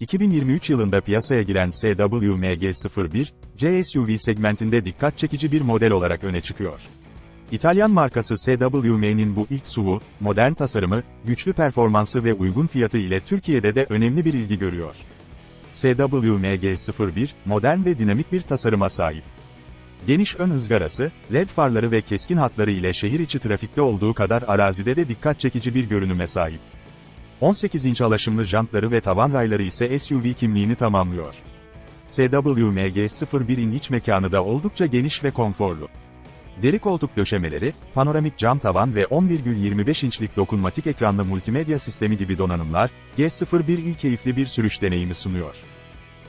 2023 yılında piyasaya giren SWMG01, C-SUV segmentinde dikkat çekici bir model olarak öne çıkıyor. İtalyan markası SWM'nin bu ilk SUV'u, modern tasarımı, güçlü performansı ve uygun fiyatı ile Türkiye'de de önemli bir ilgi görüyor. SWMG01, modern ve dinamik bir tasarıma sahip. Geniş ön ızgarası, led farları ve keskin hatları ile şehir içi trafikte olduğu kadar arazide de dikkat çekici bir görünüme sahip. 18 inç alaşımlı jantları ve tavan rayları ise SUV kimliğini tamamlıyor. SWMG01'in iç mekanı da oldukça geniş ve konforlu. Deri koltuk döşemeleri, panoramik cam tavan ve 10,25 inçlik dokunmatik ekranlı multimedya sistemi gibi donanımlar, G01i keyifli bir sürüş deneyimi sunuyor.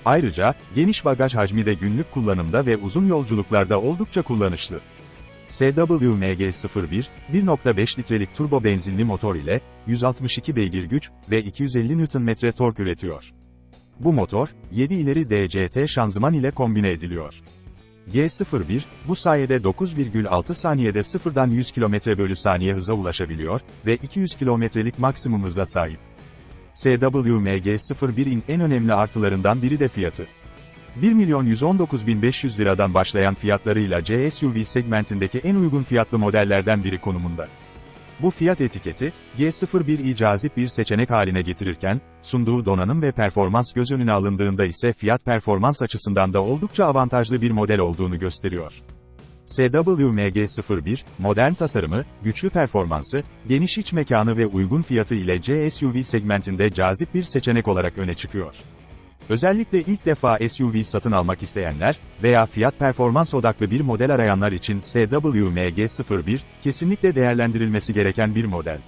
Ayrıca, geniş bagaj hacmi de günlük kullanımda ve uzun yolculuklarda oldukça kullanışlı. SWMG01, 1.5 litrelik turbo benzinli motor ile 162 beygir güç ve 250 Nm tork üretiyor. Bu motor, 7 ileri DCT şanzıman ile kombine ediliyor. G01, bu sayede 9,6 saniyede sıfırdan 100 km bölü saniye hıza ulaşabiliyor ve 200 kilometrelik maksimum hıza sahip. SWMG01'in en önemli artılarından biri de fiyatı. 1 milyon 119.500 liradan başlayan fiyatlarıyla C-SUV segmentindeki en uygun fiyatlı modellerden biri konumunda. Bu fiyat etiketi, G01'i cazip bir seçenek haline getirirken, sunduğu donanım ve performans göz önüne alındığında ise fiyat performans açısından da oldukça avantajlı bir model olduğunu gösteriyor. SWMG01, modern tasarımı, güçlü performansı, geniş iç mekanı ve uygun fiyatı ile C-SUV segmentinde cazip bir seçenek olarak öne çıkıyor. Özellikle ilk defa SUV satın almak isteyenler veya fiyat performans odaklı bir model arayanlar için SWMG01, kesinlikle değerlendirilmesi gereken bir model.